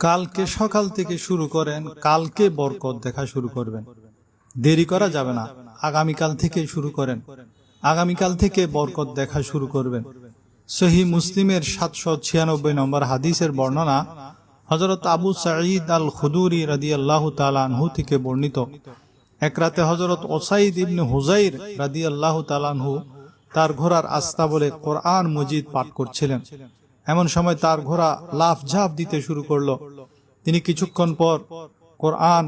কালকে সকাল থেকে শুরু করেন, কালকে বরকত দেখা শুরু করবেন। দেরি করা যাবে না, আগামীকাল থেকে শুরু করেন। আগামীকাল থেকে বরকত দেখা শুরু করবেন। সহি মুসলিমের সাতশো ছিয়ানব্বই নম্বর হাদিসের বর্ণনা হজরত আবু সাঈদ আল খুদুরি রাদি আল্লাহ তালানহু থেকে বর্ণিত। এক রাতে হজরত ওসাইদ ইবনে হুজাইর রাদি আল্লাহ তালানহু তার ঘোড়ার আস্তা বলে কোরআন মজিদ পাঠ করছিলেন। এমন সময় তার ঘোড়া লাফ ঝাঁপ দিতে শুরু করল। তিনি কিছুক্ষণ পর কোরআন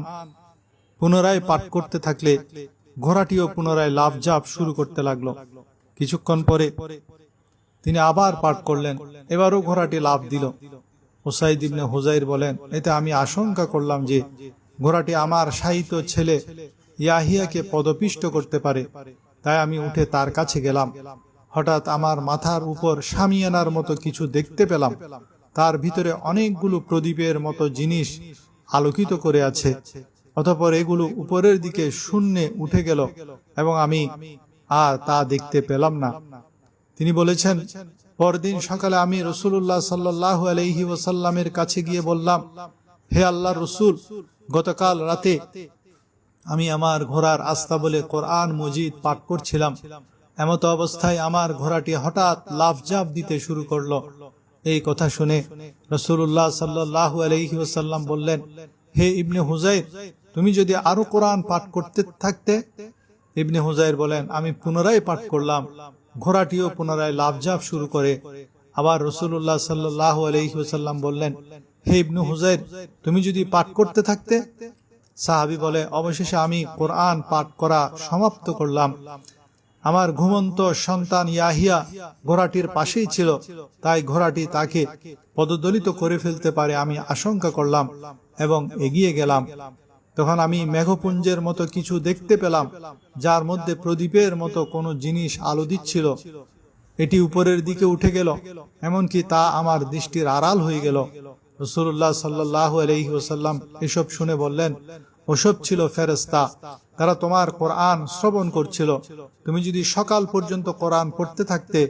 পুনরায় পাঠ করতে থাকলে ঘোড়াটিও পুনরায় লাফ ঝাঁপ শুরু করতে লাগল। কিছুক্ষণ পরে তিনি আবার পাঠ করলেন, এবারও ঘোড়াটি লাভ দিল। ওসাইদ ইবনে হুজাইর বলেন, এতে আমি আশঙ্কা করলাম যে ঘোড়াটি আমার সাহিত্য ছেলে ইয়াহিয়াকে পদপিষ্ট করতে পারে, তাই আমি উঠে তার কাছে গেলাম। হঠাৎ আমার মাথার উপর সামিয়ানার মতো কিছু দেখতে পেলাম। তার ভিতরে অনেকগুলো প্রদীপের মতো জিনিস আলোকিত করে আছে। অতপর এগুলো উপরের দিকে শূন্যে উঠে গেল এবং আমি আর তা দেখতে পেলাম না। তিনি বলেছেন, পরদিন সকালে আমি রসুল্লাহ সাল্লাহ আলহি ওসাল্লামের কাছে গিয়ে বললাম, হে আল্লাহ রসুল, গতকাল রাতে আমি আমার ঘোড়ার আস্থা বলে কোরআন মজিদ পাঠ করছিলাম। এমত অবস্থায় আমার ঘোড়াটি হঠাৎ লাফ জাপ দিতে শুরু করল। এই কথা শুনে রসুল্লাহ সাল্লাহ আলহি বললেন, হে ইবনে হুজাইর তুমি যদি আরও কোরআন পাঠ করতে থাকতে? ইবনে হুজাইর বলেন, আমি পুনরায় পাঠ করলাম। ঘোড়াটিও পুনরায় লাভজাপ শুরু করে। আবার রসুল্লাহ সাল্লাহ আলহিহাল্লাম বললেন, হে ইবনু হুজাইর তুমি যদি পাঠ করতে থাকতে? সাহাবি বলে, অবশেষে আমি কোরআন পাঠ করা সমাপ্ত করলাম। আমার ঘুমন্ত সন্তান ইয়াহিয়া ঘোড়াটির পাশেই ছিল, তাই ঘোড়াটি তাকে পদদলিত করে ফেলতে পারে আমি আশঙ্কা করলাম এবং এগিয়ে গেলাম। তখন আমি মেঘপুঞ্জের মতো কিছু দেখতে পেলাম, যার মধ্যে প্রদীপের মতো কোনো জিনিস আলো দিচ্ছিল। এটি উপরের দিকে উঠে গেল, এমনকি তা আমার দৃষ্টির আড়াল হয়ে গেল। রসুল্লাহ সাল্লাহ আলহি এসব শুনে বললেন ওসব ছিল ফেরেস্তা তারা তোমার কোরআন শ্রবণ করছিল। তুমি যদি সকাল পর্যন্ত কোরআন পড়তে থাকতে,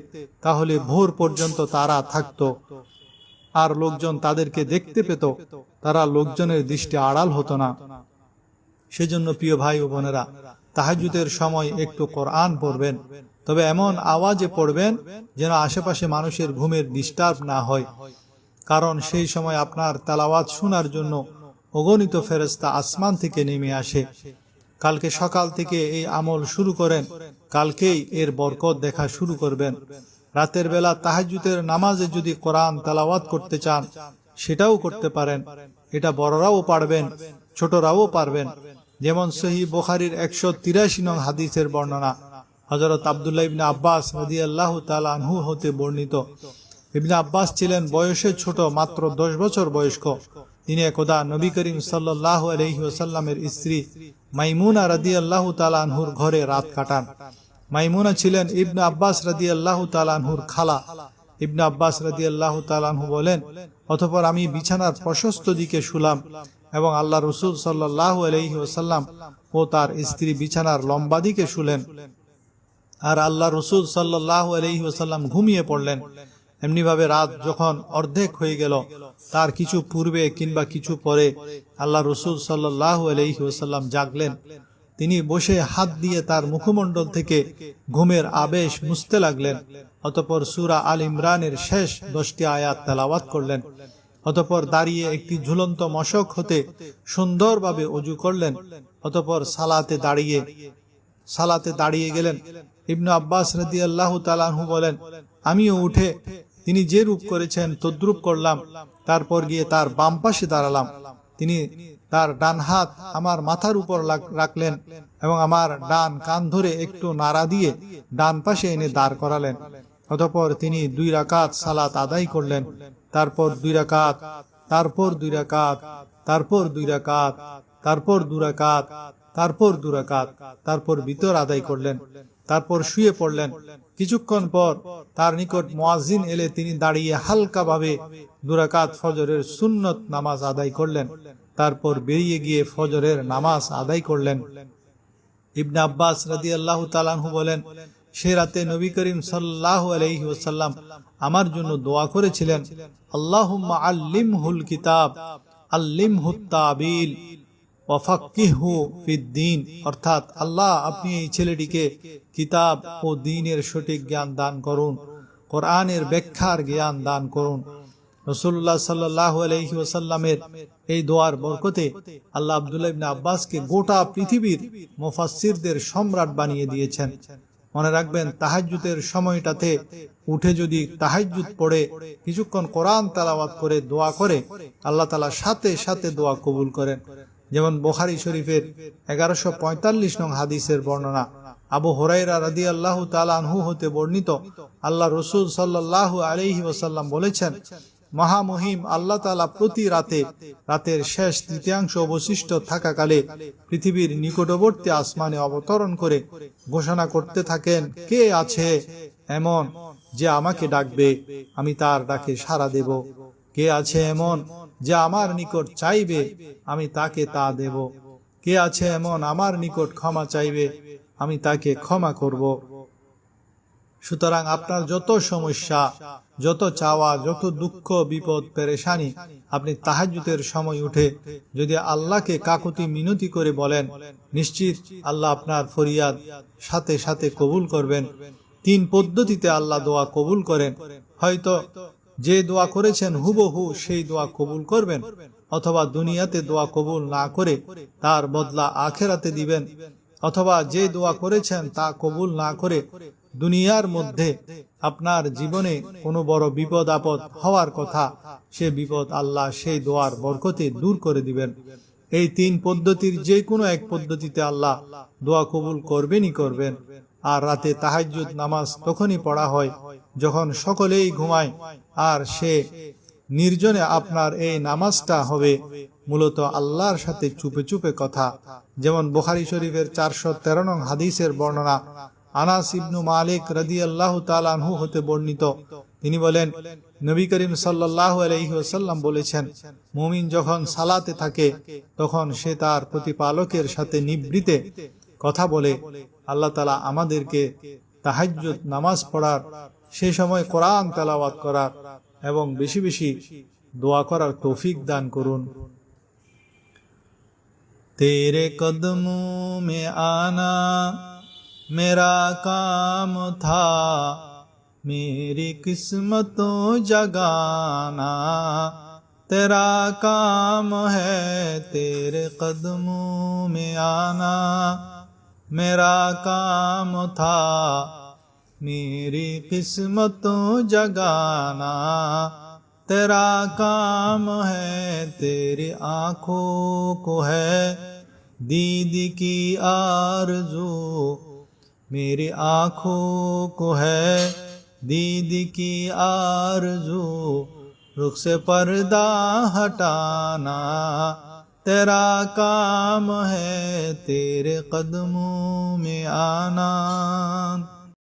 তাহলে ভোর পর্যন্ত তারা থাকতো। আর লোকজন তাদেরকে দেখতে পেত, তারা লোকজনের দৃষ্টি আড়াল হতো না। সেজন্য প্রিয় ভাই ও বোনেরা তাহাজুদের সময় একটু কোরআন পড়বেন, তবে এমন আওয়াজে পড়বেন যেন আশেপাশে মানুষের ঘুমের ডিস্টার্ব না হয়। কারণ সেই সময় আপনার তালাওয়াত শোনার জন্য অগণিত ফেরেস্তা আসমান থেকে নেমে আসে। কালকে সকাল থেকে এই আমল শুরু করেন। কালকেই এর বরকত দেখা শুরু করবেন। রাতের বেলা তাহাজুদের নামাজে যদি কোরআন তালাওয়াত করতে চান, সেটাও করতে পারেন। এটা বড়রাও পারবেন, ছোটরাও পারবেন। যেমন সহি বোখারির একশো তিরাশি নং হাদিসের বর্ণনা। হজরত আবদুল্লাহ ইবনে আব্বাস রদি আল্লাহ তালহু হতে বর্ণিত। ইবনে আব্বাস ছিলেন বয়সে ছোট, মাত্র দশ বছর বয়স্ক। তিনি একদা নবী করিম সাল্লাহ আলহি ওসাল্লামের স্ত্রী মাইমুনা রাদি আল্লাহ তালানহুর ঘরে রাত কাটান। মাইমুনা ছিলেন ইবনে আব্বাস রাদি আল্লাহ তালানহুর খালা। ইবনে আব্বাস রাদি আল্লাহ তালানহু বলেন, অতপর আমি বিছানার প্রশস্ত দিকে শুলাম এবং আল্লাহ রসুল সাল্লাহ আলহি ওসাল্লাম ও তার স্ত্রী বিছানার লম্বা দিকে শুলেন। আর আল্লাহ রসুল সাল্লাহ আলহি ওসাল্লাম ঘুমিয়ে পড়লেন। এমনিভাবে রাত যখন অর্ধেক হয়ে গেল, তার কিছু পূর্বে কিংবা কিছু পরে আল্লাহ রসুল সাল্লাহ আলহিহাল্লাম জাগলেন। তিনি বসে হাত দিয়ে তার মুখমণ্ডল থেকে ঘুমের আবেশ মুছতে লাগলেন, অতপর সুরা আল ইমরানের শেষ দশটি আয়াত তেলাওয়াত করলেন, অতপর দাঁড়িয়ে একটি ঝুলন্ত মশক হতে সুন্দরভাবে অজু করলেন, অতপর সালাতে দাঁড়িয়ে সালাতে দাঁড়িয়ে গেলেন। ইবনু আব্বাস রদি আল্লাহ তালাহু বলেন, আমিও উঠে তিনি যে রূপ করেছেন তদ্রুপ করলাম, তারপর গিয়ে তার বাম পাশে দাঁড়ালাম। তিনি তার ডান হাত আমার মাথার উপর রাখলেন এবং আমার ডান কান ধরে একটু নাড়া দিয়ে ডান পাশে এনে দাঁড় করালেন। অতপর তিনি দুই রাকাত সালাত আদায় করলেন। তারপর দুই রাকাত, তারপর দুই রাকাত, তারপর দুই রাকাত, তারপর দু রাকাত, তারপর দুরাকাত তারপর বিতর আদায় করলেন। তারপর শুয়ে পড়লেন। কিছুক্ষণ পর তার নিকট মোয়াজিন এলে তিনি দাঁড়িয়ে হালকাভাবে দুরাকাত ফজরের সুন্নত নামাজ আদায় করলেন। তারপর বেরিয়ে গিয়ে ফজরের নামাজ আদায় করলেন। ইবনে আব্বাস রাদি আল্লাহ তালাহু বলেন, সে রাতে নবী করিম সাল্লাহ আলহি আমার জন্য দোয়া করেছিলেন আল্লাহ আল্লিম হুল কিতাব আল্লিম হুত্তাবিল ওয়াফাক্কিহু ফিদ্দিন, অর্থাৎ আল্লাহ আপনি এই ছেলেটিকে কিতাব ও দিনের সঠিক জ্ঞান দান করুন, কোরআনের ব্যাখ্যার জ্ঞান দান করুন। রসুল্লাহ সাল্লাহ আলহি এই দোয়ার বরকতে আল্লাহ আবদুল্লাহ ইবনে আব্বাসকে গোটা পৃথিবীর মুফাসসিরদের সম্রাট বানিয়ে দিয়েছেন। মনে রাখবেন, তাহাজ্জুদের সময়টাতে উঠে যদি তাহাজ্জুদ পড়ে, কিছুক্ষণ কোরআন তালাওয়াত করে, দোয়া করে, আল্লাহ তালা সাথে সাথে দোয়া কবুল করেন। যেমন বোখারি শরীফের এগারোশো পঁয়তাল্লিশ নং হাদিসের বর্ণনা। আবু হরাইরা রাদি আল্লাহ তালানহু হতে বর্ণিত আল্লাহ রসুল সাল্লাহ আলহি ওসাল্লাম বলেছেন, মহামহিম আল্লাহ তালা প্রতি রাতে, রাতের শেষ তৃতীয়াংশ অবশিষ্ট থাকাকালে পৃথিবীর নিকটবর্তী আসমানে অবতরণ করে ঘোষণা করতে থাকেন, কে আছে এমন যে আমাকে ডাকবে? আমি তার ডাকে সাড়া দেব। কে আছে এমন যে আমার নিকট চাইবে, আমি তাকে তা দেব। কে আছে এমন আমার নিকট ক্ষমা চাইবে, আমি তাকে ক্ষমা করব। সুতরাং আপনার যত সমস্যা, যত চাওয়া, যত দুঃখ, বিপদ, পেরেশানি, আপনি তাহাজুতের সময় উঠে যদি আল্লাহকে কাকুতি মিনতি করে বলেন, নিশ্চিত আল্লাহ আপনার ফরিয়াদ সাথে সাথে কবুল করবেন। তিন পদ্ধতিতে আল্লাহ দোয়া কবুল করেন। হয়তো যে দোয়া করেছেন হুবহু সেই দোয়া কবুল করবেন, অথবা দুনিয়াতে দোয়া কবুল না করে তার বদলা আখেরাতে দিবেন, অথবা যে দোয়া করেছেন তা কবুল না করে দুনিয়ার মধ্যে আপনার জীবনে কোনো বড় বিপদ আপদ হওয়ার কথা, সে বিপদ আল্লাহ সেই দোয়ার বরকতে দূর করে দিবেন। এই তিন পদ্ধতির যে কোনো এক পদ্ধতিতে আল্লাহ দোয়া কবুল করবেনই করবেন। আর রাতে তাহাজ্জুদ নামাজ তখনই পড়া হয়, যখন সকলেই ঘুমায়, আর সে নির্জনে আপনার এই নামাজটা হবে, মূলত আল্লাহর সাথে চুপে চুপে কথা। যেমন বুখারি শরীফের চারশো তেরো নং হাদিসের বর্ণনা, আনাস ইবনু মালিক রাদি আল্লাহ তালানহু হতে বর্ণিত। তিনি বলেন, নবী করিম সাল্লাহ আলহিহাসাল্লাম বলেছেন, মুমিন যখন সালাতে থাকে, তখন সে তার প্রতিপালকের সাথে নিবৃতে কথা বলে আল্লাহ তালা আমাদেরকে তাহাজ নামাজ পড়ার সে সময় কোরআন তালাওয়াত করার এবং বেশি বেশি দোয়া করার তৌফিক দান করুন। তেরে কদম মে আনা, মেরা কাম থা, মেরি কিসমতো জগানা, তেরা কাম হে তেরে মে আনা। मेरा काम था मेरी किस्मतों जगाना। तेरा काम है, तेरी आँखों को है, दीदी की आरज़ू मेरी आँखों को है। दीदी की आरज़ू रुख से पर्दा हटाना। تیرا کام ہے تیرے قدموں میں آنا